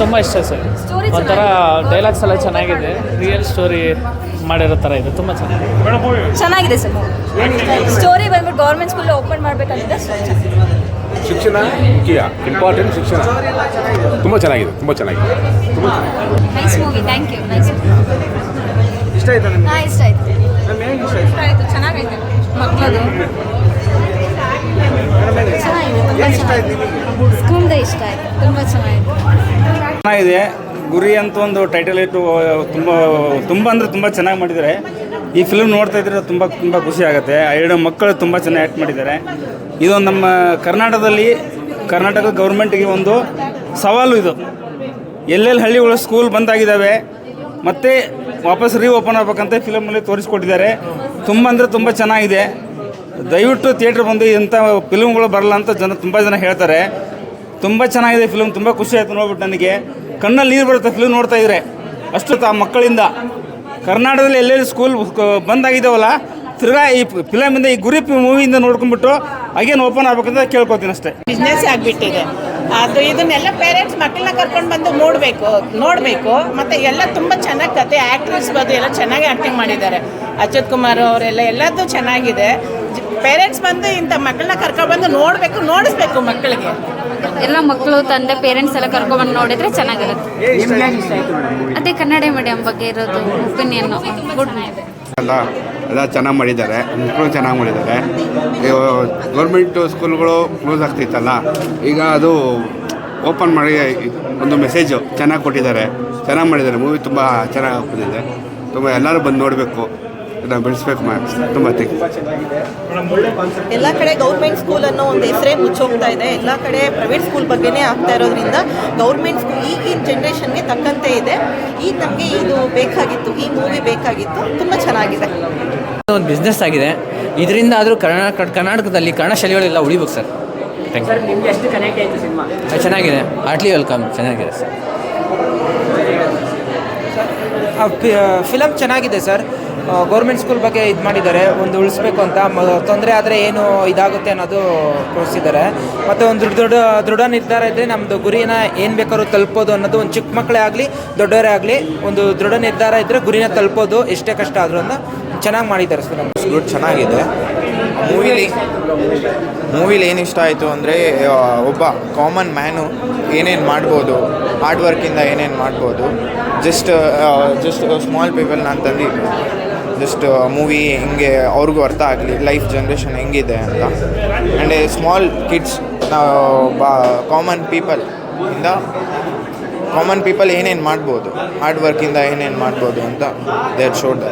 ತುಂಬ ಇಷ್ಟ ಸರ್. ಒಂಥರ ಡೈಲಾಗ್ಸ್ ಎಲ್ಲ ಚೆನ್ನಾಗಿದೆ. ರಿಯಲ್ ಸ್ಟೋರಿ ಮಾಡಿರೋ ಥರ ಇದೆ. ತುಂಬ ಚೆನ್ನಾಗಿದೆ. ಚೆನ್ನಾಗಿದೆ ಸರ್. ಸ್ಟೋರಿ ಬಂದ್ಬಿಟ್ಟು ಗೌರ್ಮೆಂಟ್ ಸ್ಕೂಲ್ ಓಪನ್ ಮಾಡಬೇಕಂತ ಶಿಕ್ಷಣ ಮುಖ್ಯ. ಇಂಪಾರ್ಟೆಂಟ್ ಶಿಕ್ಷಣ. ತುಂಬ ಚೆನ್ನಾಗಿದೆ. ತುಂಬ ಚೆನ್ನಾಗಿದೆ. ತುಂಬ nice movie thank you nice ಇಷ್ಟ ಆಯ್ತಾ ನಿಮ್ಗೆ? ಹಾಂ ಇಷ್ಟ ಆಯ್ತು. ಇಷ್ಟ ಆಯ್ತು? ಚೆನ್ನಾಗೈತೆ. ಮಕ್ಕಳದು. ಚೆನ್ನಾಗಿದೆ. ತುಂಬ ಏನು ಇಷ್ಟ ಆಯ್ತು. ಚೆನ್ನಾಗಿದೆ ಗುರಿ ಅಂತ ಒಂದು ಟೈಟಲ್ ಇಟ್ಟು, ತುಂಬ ತುಂಬ ಅಂದರೆ ತುಂಬ ಚೆನ್ನಾಗಿ ಮಾಡಿದ್ದಾರೆ. ಈ ಫಿಲ್ಮ್ ನೋಡ್ತಾ ಇದ್ರೆ ತುಂಬ ತುಂಬ ಖುಷಿ ಆಗುತ್ತೆ. ಎರಡು ಮಕ್ಕಳು ತುಂಬ ಚೆನ್ನಾಗಿ ಆ್ಯಕ್ಟ್ ಮಾಡಿದ್ದಾರೆ. ಇದು ನಮ್ಮ ಕರ್ನಾಟಕದಲ್ಲಿ, ಕರ್ನಾಟಕ ಗೌರ್ಮೆಂಟ್ಗೆ ಒಂದು ಸವಾಲು ಇದು. ಎಲ್ಲೆಲ್ಲಿ ಹಳ್ಳಿಗಳು ಸ್ಕೂಲ್ ಬಂದಾಗಿದ್ದಾವೆ ಮತ್ತೆ ವಾಪಸ್ ರೀ ಓಪನ್ ಆಗ್ಬೇಕಂತ ಫಿಲಮ್ನಲ್ಲಿ ತೋರಿಸ್ಕೊಟ್ಟಿದ್ದಾರೆ. ತುಂಬ ಅಂದರೆ ತುಂಬ ಚೆನ್ನಾಗಿದೆ. ದಯವಿಟ್ಟು ಥಿಯೇಟ್ರ್ ಬಂದು ಇಂಥ ಫಿಲಮ್ಗಳು ಬರಲ್ಲ ಅಂತ ಜನ ತುಂಬ ಜನ ಹೇಳ್ತಾರೆ. ತುಂಬ ಚೆನ್ನಾಗಿದೆ ಫಿಲ್ಮ್ ತುಂಬ ಖುಷಿ ಆಯಿತು ನೋಡ್ಬಿಟ್ಟು ನನಗೆ. ಕಣ್ಣಲ್ಲಿ ನೀರು ಬರುತ್ತೆ ಫಿಲ್ಮ್ ನೋಡ್ತಾ ಇದ್ರೆ. ಅಷ್ಟು ಆ ಮಕ್ಕಳಿಂದ. ಕರ್ನಾಟಕದಲ್ಲಿ ಎಲ್ಲೆಲ್ಲಿ ಸ್ಕೂಲ್ ಬಂದಾಗಿದ್ದಾವಲ್ಲ, ತಿರ್ಗಾ ಈ ಫಿಲಮಿಂದ ಈ ಗುರಿ ಮೂವಿಯಿಂದ ನೋಡ್ಕೊಂಡ್ಬಿಟ್ಟು ಅಗೇನ್ ಓಪನ್ ಆಗ್ಬೇಕಂತ ಕೇಳ್ಕೊತೀನಿ ಅಷ್ಟೇ. ಬಿಸ್ನೆಸ್ ಆಗಿಬಿಟ್ಟಿದೆ. ಅದು ಇದನ್ನೆಲ್ಲ ಪೇರೆಂಟ್ಸ್ ಮಕ್ಕಳನ್ನ ಕರ್ಕೊಂಡು ಬಂದು ನೋಡಬೇಕು ನೋಡಬೇಕು. ಮತ್ತು ಎಲ್ಲ ತುಂಬ ಚೆನ್ನಾಗಿ ಕತೆ ಆ್ಯಕ್ಟ್ರೆಸ್ ಬಂದು ಎಲ್ಲ ಚೆನ್ನಾಗಿ ಆ್ಯಕ್ಟಿಂಗ್ ಮಾಡಿದ್ದಾರೆ. ಅಚ್ಯುತ್ ಕುಮಾರ್ ಅವರೆಲ್ಲ ಎಲ್ಲದೂ ಚೆನ್ನಾಗಿದೆ. ಪೇರೆಂಟ್ಸ್ ಬಂದು ಇಂಥ ಮಕ್ಕಳನ್ನ ಕರ್ಕೊಬಂದು ನೋಡಬೇಕು ನೋಡಿಸ್ಬೇಕು ಮಕ್ಕಳಿಗೆ. ಎಲ್ಲ ಮಕ್ಕಳು ತಂದೆ ಪೇರೆಂಟ್ಸ್ ಎಲ್ಲ ಕರ್ಕೊಂಡ್ಬಂದು ನೋಡಿದ್ರೆ ಚೆನ್ನಾಗಿರುತ್ತೆ. ಅದೇ ಕನ್ನಡ ಮೀಡಿಯಂ ಬಗ್ಗೆ ಇರೋದು ಒಪಿನಿಯನ್ ಗುಡ್ ಎಲ್ಲ ಎಲ್ಲ ಚೆನ್ನಾಗಿ ಮಾಡಿದ್ದಾರೆ. ಮಕ್ಕಳು ಚೆನ್ನಾಗಿ ಮಾಡಿದ್ದಾರೆ. ಗೌರ್ಮೆಂಟು ಸ್ಕೂಲ್ಗಳು ಕ್ಲೋಸ್ ಆಗ್ತಿತ್ತಲ್ಲ. ಈಗ ಅದು ಓಪನ್ ಮಾಡಿ ಒಂದು ಮೆಸೇಜು ಚೆನ್ನಾಗಿ ಕೊಟ್ಟಿದ್ದಾರೆ. ಚೆನ್ನಾಗಿ ಮಾಡಿದ್ದಾರೆ. ಮೂವಿ ತುಂಬ ಚೆನ್ನಾಗಿ ಬಂದಿದೆ ತುಂಬ ಎಲ್ಲರೂ ಬಂದು ನೋಡಬೇಕು. ಇದನ್ನು ಬೆಳೆಸ್ಬೇಕು ಮಾ ತುಂಬ ಥ್ಯಾಂಕ್ ಎಲ್ಲ ಕಡೆ ಗೌರ್ಮೆಂಟ್ ಸ್ಕೂಲ್ ಅನ್ನೋ ಒಂದು ಹೆಸರೇ ಮುಚ್ಚೋಗ್ತಾ ಇದೆ. ಎಲ್ಲ ಕಡೆ ಪ್ರೈವೇಟ್ ಸ್ಕೂಲ್ ಬಗ್ಗೆನೇ ಆಗ್ತಾ ಇರೋದ್ರಿಂದ ಗೌರ್ಮೆಂಟ್ ಸ್ಕೂಲ್ ಈಗಿನ ಜನ್ರೇಷನ್ಗೆ ತಕ್ಕಂತೆ ಇದೆ. ಈಗ ನಮಗೆ ಇದು ಬೇಕಾಗಿತ್ತು ಈ ಮೂವಿ ಬೇಕಾಗಿತ್ತು. ತುಂಬ ಚೆನ್ನಾಗಿದೆ. ಒಂದು ಬಿಸ್ನೆಸ್ ಆಗಿದೆ. ಇದರಿಂದ ಆದರೂ ಕರ್ನಾಟಕ ಕರ್ನಾಟಕದಲ್ಲಿ ಕನ್ನಡ ಶೈಲಿಗಳೆಲ್ಲ ಉಳಿಬೇಕು ಸರ್. ಥ್ಯಾಂಕ್ ಸರ್ ನಿಮ್ಗೆ ಎಷ್ಟು ಕನೆಕ್ಟ್ ಆಯಿತು ಸಿನಿಮಾ? ಯು ಚೆನ್ನಾಗಿದೆ. ಹಾರ್ಟ್ಲಿ ವೆಲ್ಕಮ್ ಚೆನ್ನಾಗಿದೆ ಸರ್. ಫಿಲಮ್ ಚೆನ್ನಾಗಿದೆ ಸರ್. ಗೌರ್ಮೆಂಟ್ ಸ್ಕೂಲ್ ಬಗ್ಗೆ ಇದು ಮಾಡಿದ್ದಾರೆ. ಒಂದು ಉಳಿಸ್ಬೇಕು ಅಂತ. ತೊಂದರೆ ಆದರೆ ಏನು ಇದಾಗುತ್ತೆ ಅನ್ನೋದು ತೋರಿಸಿದ್ದಾರೆ. ಮತ್ತು ಒಂದು ದೃಢ ದೊಡ್ಡ, ದೃಢ ನಿರ್ಧಾರ ಇದ್ದರೆ ನಮ್ಮದು ಗುರಿನ ಏನು ಬೇಕಾದ್ರೂ ತಲುಪೋದು ಅನ್ನೋದು ಒಂದು ಚಿಕ್ಕ ಮಕ್ಕಳೇ ಆಗಲಿ, ದೊಡ್ಡವರೇ ಆಗಲಿ, ಒಂದು ದೃಢ ನಿರ್ಧಾರ ಇದ್ದರೆ ಗುರಿನ ತಲುಪೋದು ಎಷ್ಟೇ ಕಷ್ಟ ಆದರೂ ಅಂತ ಚೆನ್ನಾಗಿ ಮಾಡಿದ್ದಾರೆ ಫಿಲಮ್ ಗುಡ್ ಚೆನ್ನಾಗಿದೆ. ಮೂವಿಲಿ ಮೂವಿಲಿ ಏನು ಇಷ್ಟ ಆಯಿತು ಅಂದರೆ ಒಬ್ಬ ಕಾಮನ್ ಮ್ಯಾನು ಏನೇನು ಮಾಡ್ಬೋದು ಹಾರ್ಡ್ ವರ್ಕಿಂದ ಏನೇನು ಮಾಡ್ಬೋದು ಜಸ್ಟ್ ಜಸ್ಟ್ ಸ್ಮಾಲ್ ಪೀಪಲ್ ನಾನು ಅಂತಂದು ಜಸ್ಟ್ ಮೂವಿ ಹೆಂಗೆ ಅವ್ರಿಗೂ ಅರ್ಥ ಆಗಲಿ ಲೈಫ್ ಜನ್ರೇಷನ್ ಹೆಂಗಿದೆ ಅಂತ. ಆ್ಯಂಡ್ ಸ್ಮಾಲ್ ಕಿಡ್ಸ್ ಬಾ ಕಾಮನ್ ಪೀಪಲ್ ಇಂದ ಕಾಮನ್ ಪೀಪಲ್ ಏನೇನು ಮಾಡ್ಬೋದು ಹಾರ್ಡ್ ವರ್ಕಿಂದ ಏನೇನು ಮಾಡ್ಬೋದು ಅಂತ ದೇರ್ ಶೋಡ್